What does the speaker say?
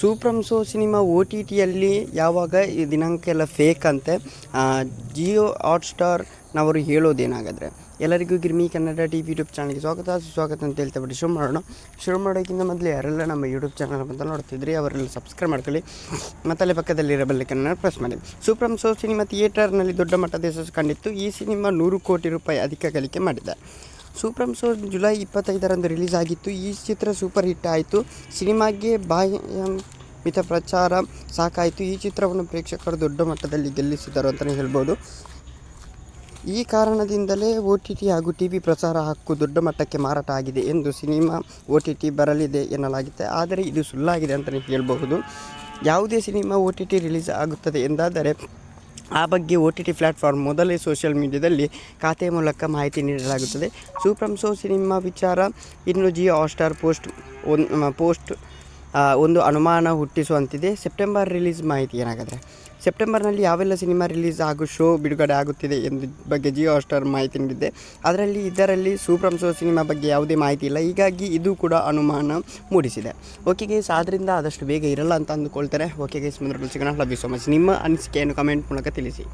Su from So cinema O T ಟಿಯಲ್ಲಿ ಯಾವಾಗ ಈ ದಿನಾಂಕ ಎಲ್ಲ ಫೇಕ್ ಅಂತೆ ಜಿಯೋ ಜಿಯೋ ಹಾಟ್ಸ್ಟಾರ್ನವರು ಹೇಳೋದೇನಾಗಾದರೆ, ಎಲ್ಲರಿಗೂ Girmi Kannada T V YouTube ಚಾನಲ್ಗೆ ಸ್ವಾಗತ, ಸುಸ್ವಾಗತ ಅಂತ ಹೇಳ್ತಾ ಬಿಟ್ಟು ಶುರು ಮಾಡೋಣ. ಶುರು ಮಾಡೋಕ್ಕಿಂತ ಮೊದಲು ಯಾರೆಲ್ಲ ನಮ್ಮ ಯೂಟ್ಯೂಬ್ ಚಾನಲ್ ಅಂತ ನೋಡ್ತಿದ್ರಿ ಅವರೆಲ್ಲ ಸಬ್ಸ್ಕ್ರೈಬ್ ಮಾಡ್ಕೊಳ್ಳಿ. ಮತ್ತು ಅಲ್ಲಿ ಪಕ್ಕದಲ್ಲಿರೋ ಬೆಲ್ಲಕ್ಕನ್ನು ಪ್ರೆಸ್ ಮಾಡಿ. ಸೂಪ್ರಮ್ ಸೋ ಸಿನಿಮಾ ಥಿಯೇಟರ್ನಲ್ಲಿ ದೊಡ್ಡ ಮಟ್ಟದ ಯಶಸ್ಸು ಕಂಡಿತ್ತು. ಈ ಸಿನಿಮಾ ನೂರು ಕೋಟಿ ರೂಪಾಯಿ ಅಧಿಕ ಗಳಿಕೆ ಮಾಡಿದೆ. ಸೂಪ್ರಮ್ ಸೋ ಜುಲೈ ಇಪ್ಪತ್ತೈದರಂದು ರಿಲೀಸ್ ಆಗಿತ್ತು. ಈ ಚಿತ್ರ ಸೂಪರ್ ಹಿಟ್ ಆಯಿತು. ಸಿನಿಮಾಗೆ ಬಾಹ್ಯ ಮಿತ ಪ್ರಚಾರ ಸಾಕಾಯಿತು. ಈ ಚಿತ್ರವನ್ನು ಪ್ರೇಕ್ಷಕರು ದೊಡ್ಡ ಮಟ್ಟದಲ್ಲಿ ಗೆಲ್ಲಿಸಿದರು ಅಂತಲೇ ಹೇಳ್ಬೋದು. ಈ ಕಾರಣದಿಂದಲೇ ಒ ಟಿ ಟಿ ಹಾಗೂ ಟಿ ವಿ ಪ್ರಸಾರ ಹಕ್ಕು ದೊಡ್ಡ ಮಟ್ಟಕ್ಕೆ ಮಾರಾಟ ಆಗಿದೆ ಎಂದು ಸಿನಿಮಾ ಒ ಟಿ ಟಿ ಬರಲಿದೆ ಎನ್ನಲಾಗಿದೆ. ಆದರೆ ಇದು ಸುಳ್ಳಾಗಿದೆ ಅಂತಲೇ ಹೇಳಬಹುದು. ಯಾವುದೇ cinema O T T release ಆಗುತ್ತದೆ ಎಂದಾದರೆ ಆ ಬಗ್ಗೆ ಒ ಟಿ ಟಿ ಪ್ಲ್ಯಾಟ್ಫಾರ್ಮ್ ಮೊದಲೇ ಸೋಷಿಯಲ್ ಮೀಡಿಯಾದಲ್ಲಿ ಖಾತೆ ಮೂಲಕ ಮಾಹಿತಿ ನೀಡಲಾಗುತ್ತದೆ. ಸೂಪ್ರಂ ಸೋ ಸಿನಿಮಾ ವಿಚಾರ. ಇನ್ನು Jio Hotstar post one post ಒಂದು ಅನುಮಾನ ಹುಟ್ಟಿಸುವಂತಿದೆ. ಸೆಪ್ಟೆಂಬರ್ ರಿಲೀಸ್ ಮಾಹಿತಿ ಏನಾಗಿದೆ ಸೆಪ್ಟೆಂಬರ್ನಲ್ಲಿ ಯಾವೆಲ್ಲ ಸಿನಿಮಾ ರಿಲೀಸ್ ಹಾಗೂ ಶೋ ಬಿಡುಗಡೆ ಆಗುತ್ತಿದೆ ಎಂದು ಬಗ್ಗೆ ಜಿಯೋ ಸ್ಟಾರ್ ಮಾಹಿತಿ ನೀಡಿದೆ. ಅದರಲ್ಲಿ ಇದರಲ್ಲಿ ಸೂಪ್ರಮ್ ಸಿನಿಮಾ ಬಗ್ಗೆ ಯಾವುದೇ ಮಾಹಿತಿ ಇಲ್ಲ. ಹೀಗಾಗಿ ಇದು ಕೂಡ ಅನುಮಾನ ಮೂಡಿಸಿದೆ. ಓಕೆ ಗೇಸ್ ಆದ್ದರಿಂದ ಆದಷ್ಟು ಬೇಗ ಇರಲ್ಲ ಅಂತ ಅಂದುಕೊಳ್ತಾರೆ. ಓಕೆ ಗೇಸ್ ಮುಂದೆ ಸಿಗೋಣ. ಲವ್ ಯು ಸೊ ಮಚ್ ನಿಮ್ಮ ಅನಿಸಿಕೆಯನ್ನು ಕಮೆಂಟ್ ಮೂಲಕ ತಿಳಿಸಿ.